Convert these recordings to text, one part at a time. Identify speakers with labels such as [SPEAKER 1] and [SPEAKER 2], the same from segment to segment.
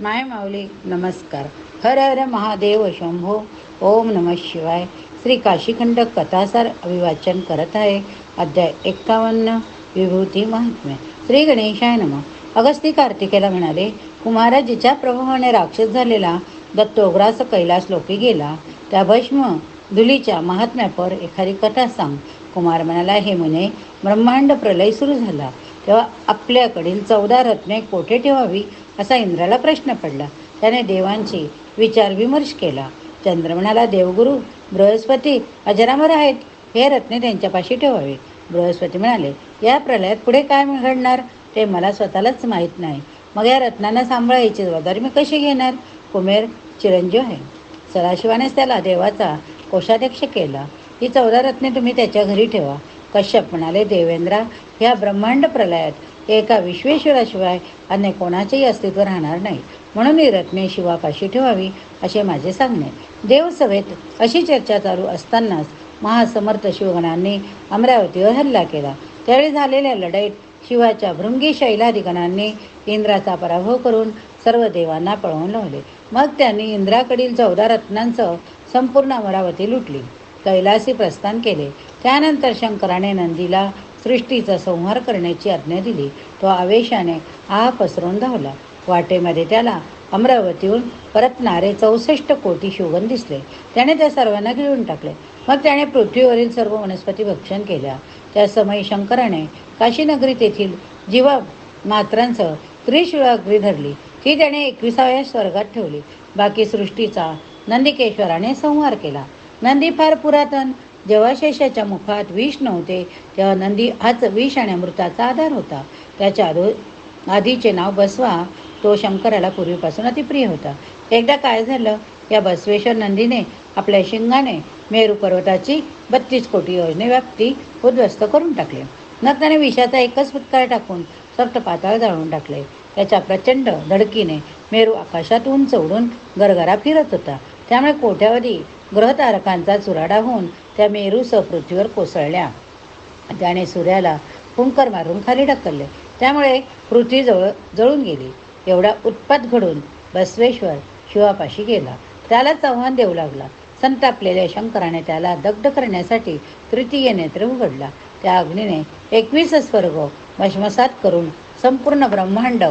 [SPEAKER 1] माय माऊली नमस्कार. हर हर महादेव शंभो. ओम नम शिवाय. श्री काशीखंड कथासार अभिवाचन करत आहे अध्याय एक्कावन्न विभूती महात्म्य. श्री गणेशाय नम. अगस्ती कार्तिकेला म्हणाले कुमारा जिच्या प्रभावाने राक्षस झालेला दत्तोग्रास कैलास लोके गेला. त्या भस्म धुलीच्या महात्म्यापर एखादी कथा सांग. कुमार म्हणाला हे म्हणे ब्रह्मांड प्रलय सुरू झाला. तेव्हा आपल्याकडील चौदा रत्ने कोठे ठेवावी? असा इंद्राला प्रश्न पडला. त्याने देवांची विचारविमर्श केला. चंद्र म्हणाला देवगुरु बृहस्पती अजरामर आहेत. हे रत्ने त्यांच्यापाशी ठेवावे. बृहस्पती म्हणाले या प्रलयात पुढे काय घडणार? ते मला स्वतःलाच माहीत नाही. मग या रत्नांना सांभाळायची जबाबदारी मी कशी घेणार? कुमेर चिरंजीव आहे. सदाशिवानेच त्याला देवाचा कोषाध्यक्ष केला. ही चौदा रत्ने तुम्ही त्याच्या घरी ठेवा. कश्यप म्हणाले देवेंद्रा ह्या ब्रह्मांड प्रलयात एका विश्वेश्वराशिवाय अन्य कोणाचेही अस्तित्व राहणार नाही. म्हणून ही रत्ने शिवापाशी ठेवावी असे माझे सांगणे. देवसभेत अशी चर्चा चालू असतानाच महासमर्थ शिवगणांनी अमरावतीवर हल्ला केला. त्यावेळी झालेल्या लढाईत शिवाच्या भृंगी शैलाधिगणांनी इंद्राचा पराभव करून सर्व देवांना पळवून लावले. मग त्यांनी इंद्राकडील चौदा रत्नांसह संपूर्ण अमरावती लुटली. कैलासी प्रस्थान केले. त्यानंतर शंकराने नंदीला सृष्टीचा संहार करण्याची आज्ञा दिली. तो आवेशाने आ पसरून धावला. वाटेमध्ये त्याला अमरावतीहून परतणारे चौसष्ट कोटी शोगन दिसले. त्याने त्या सर्वांना गिळून टाकले. मग त्याने पृथ्वीवरील सर्व वनस्पती भक्षण केल्या. त्या समय शंकराने काशीनगरी तेथील जीवा मात्रांसह त्रिशिवाग्री धरली. ती त्याने एकविसाव्या स्वर्गात ठेवली. बाकी सृष्टीचा नंदिकेश्वराने संहार केला. नंदी फार पुरातन जेव्हा शेषाच्या मुखात विष नव्हते तेव्हा नंदी हाच विष आणि अमृताचा आधार होता. त्याच्या आधो आधीचे नाव बसवा तो शंकराला पूर्वीपासून अतिप्रिय होता. एकदा काय झालं? या बसवेश्वर नंदीने आपल्या शिंगाने मेरू पर्वताची बत्तीस कोटी योजने व्याप्ती उद्ध्वस्त करून टाकले. मग त्याने विषाचा एकच फुतकार टाकून सप्त पाताळ जाळून टाकले. त्याच्या प्रचंड धडकीने मेरू आकाशात उंच उडून गरगरा फिरत होता. त्यामुळे कोट्यावधी ग्रहतारकांचा चुराडा होऊन त्या मेरूसह पृथ्वीवर कोसळल्या. त्याने सूर्याला फुंकर मारून खाली ढकलले. त्यामुळे पृथ्वी जवळ जळून गेली. एवढा उत्पात घडून बसवेश्वर शिवापाशी गेला. त्यालाच आव्हान देऊ लागला. संतापलेल्या शंकराने त्याला दग्ध करण्यासाठी तृतीय नेत्र उघडला. त्या अग्नीने एकवीस स्वर्ग भस्मसात करून संपूर्ण ब्रह्मांड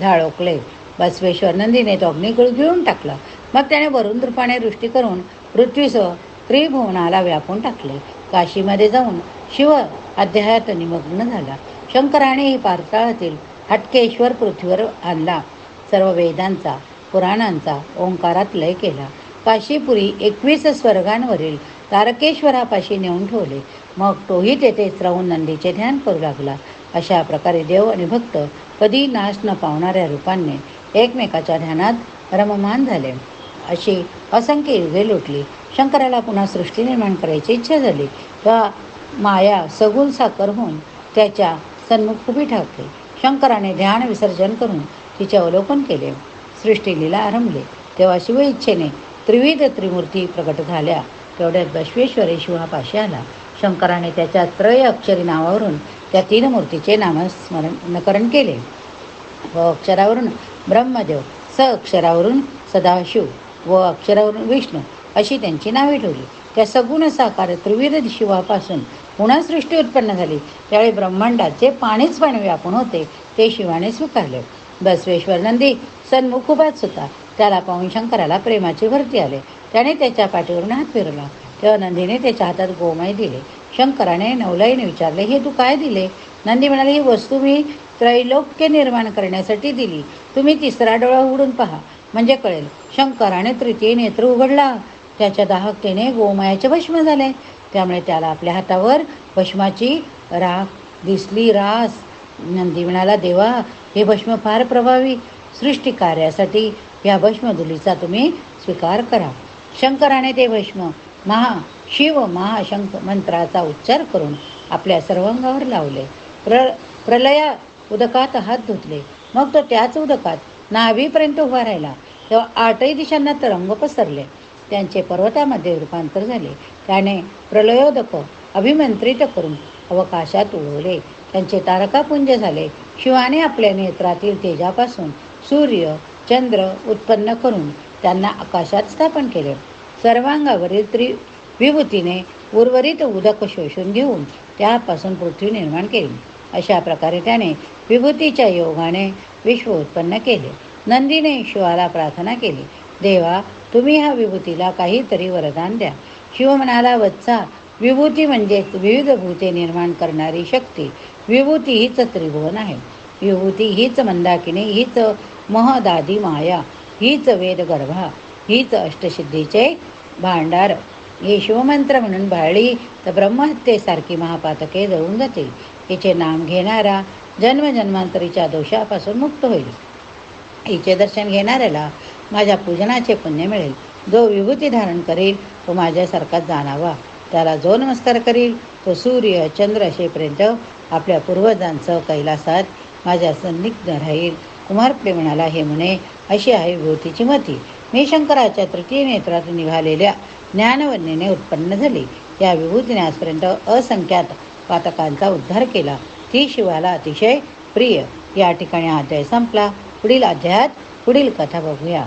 [SPEAKER 1] झाळोकले बसवेश्वर नंदीने तो अग्निगुळ गिळून टाकला. मग त्याने वरून रूपाने वृष्टी करून पृथ्वीसह त्रिभुवनाला व्यापून टाकले. काशीमध्ये जाऊन शिव अध्यायात निमग्न झाला. शंकराने पारताळातील हटकेश्वर पृथ्वीवर आणला. सर्व वेदांचा पुराणांचा ओंकारात लय केला. काशीपुरी एकवीस स्वर्गांवरील तारकेश्वरापाशी नेऊन ठेवले. मग तोही तेथेच राहून नंदीचे ध्यान करू लागला. अशा प्रकारे देव आणि भक्त कधी नाश न पावणाऱ्या रूपांनी एकमेकाच्या ध्यानात रममान झाले. अशी असंख्य युगे लुटली. शंकराला पुन्हा सृष्टी निर्माण करायची इच्छा झाली. तेव्हा माया सगुण साकर होऊन त्याच्या सन्मुख उभी ठाकली. शंकराने ध्यान विसर्जन करून तिचे अवलोकन केले. सृष्टीलीला आरंभले. तेव्हा शिव इच्छेने त्रिविध त्रिमूर्ती प्रकट झाल्या. तेवढ्यात बसवेश्वरी शिवापाशी आला. शंकराने त्याच्या त्रय अक्षरी नावावरून त्या तीन मूर्तीचे नामस्मरणकरण केले. व अक्षरावरून ब्रह्मदेव स अक्षरावरून सदाशिव व अक्षरावरून विष्णू अशी त्यांची नावे ठेवली. त्या सगुण साकार त्रिविध शिवापासून पुन्हा सृष्टी उत्पन्न झाली. त्यावेळी ब्रह्मांडात जे पाणीच पाणी व्यापून होते ते शिवाने स्वीकारले. बसवेश्वर नंदी सन्मुख उभाच होता. त्याला पाहून शंकराला प्रेमाची भरती आले. त्याने त्याच्या पाठीवरून हात फिरवला. तेव्हा नंदीने त्याच्या हातात गोमय दिले. शंकराने नवलाईने विचारले हे तू काय दिले? नंदी म्हणाले ही वस्तू मी त्रैलोक्य निर्माण करण्यासाठी दिली. तुम्ही तिसरा डोळा उघडून पहा. म्हणजे कळेल शंकराने तृतीय नेत्र उघडला. त्याच्या दाहकतेने गोमायाचे भस्म झाले. त्यामुळे त्याला आपल्या हातावर भस्माची राख दिसली. रास. नंदी म्हणाला देवा हे भस्म फार प्रभावी सृष्टी कार्यासाठी या भस्मधुलीचा तुम्ही स्वीकार करा. शंकराने ते भस्म महा शिव महाशंक मंत्राचा उच्चार करून आपल्या सर्वांगावर लावले. प्र प्रलया उदकात हात धुतले. मग तो त्याच उदकात नाभीपर्यंत उभा राहिला. तेव्हा आठही दिशांना तरंग पसरले. त्यांचे पर्वतामध्ये रूपांतर झाले. त्याने प्रलयोदक अभिमंत्रित करून अवकाशात उडवले. त्यांचे तारकापुंज झाले. शिवाने आपल्या नेत्रातील तेजापासून सूर्य चंद्र उत्पन्न करून त्यांना आकाशात स्थापन केले. सर्वांगावरील त्रि विभूतीने उर्वरित उदक शोषून घेऊन त्यापासून पृथ्वी निर्माण केली. अशा प्रकारे त्याने विभूतीच्या योगाने विश्व उत्पन्न केले. नंदीने शिवाला प्रार्थना केली. देवा तुम्ही ह्या विभूतीला काहीतरी वरदान द्या. शिव म्हणाला वत्सा विभूती म्हणजेच विविध भूते निर्माण करणारी शक्ती. विभूती हीच त्रिभुवन आहे. विभूती हीच मंदाकिनी हीच महदादी माया हीच वेदगर्भा हीच अष्टसिद्धीचे भांडार. हे शिवमंत्र म्हणून भाळली तर ब्रह्महत्येसारखी महापातके जळून जातील हिचे नाम घेणारा जन्मजन्मांतरीच्या दोषापासून मुक्त होईल. हिचे दर्शन घेणाऱ्याला माझ्या पूजनाचे पुण्य मिळेल. जो विभूती धारण करेल तो माझ्यासारखाच जाणावा. त्याला जो नमस्कार करील तो सूर्य चंद्र असेपर्यंत आपल्या पूर्वजांचं कैलासात माझ्या संदिग्ध राहील. कुमार प्रेमणाला हे म्हणे अशी आहे विभूतीची मती. मी शंकराच्या तृतीय नेत्रात निघालेल्या ज्ञानवन्यने उत्पन्न झाली. या विभूतीने आजपर्यंत असंख्यात पातकांचा उद्धार केला. ती शिवाला अतिशय प्रिय. या ठिकाणी अध्याय संपला. पुढील अध्यायात पुढील कथा बघूया.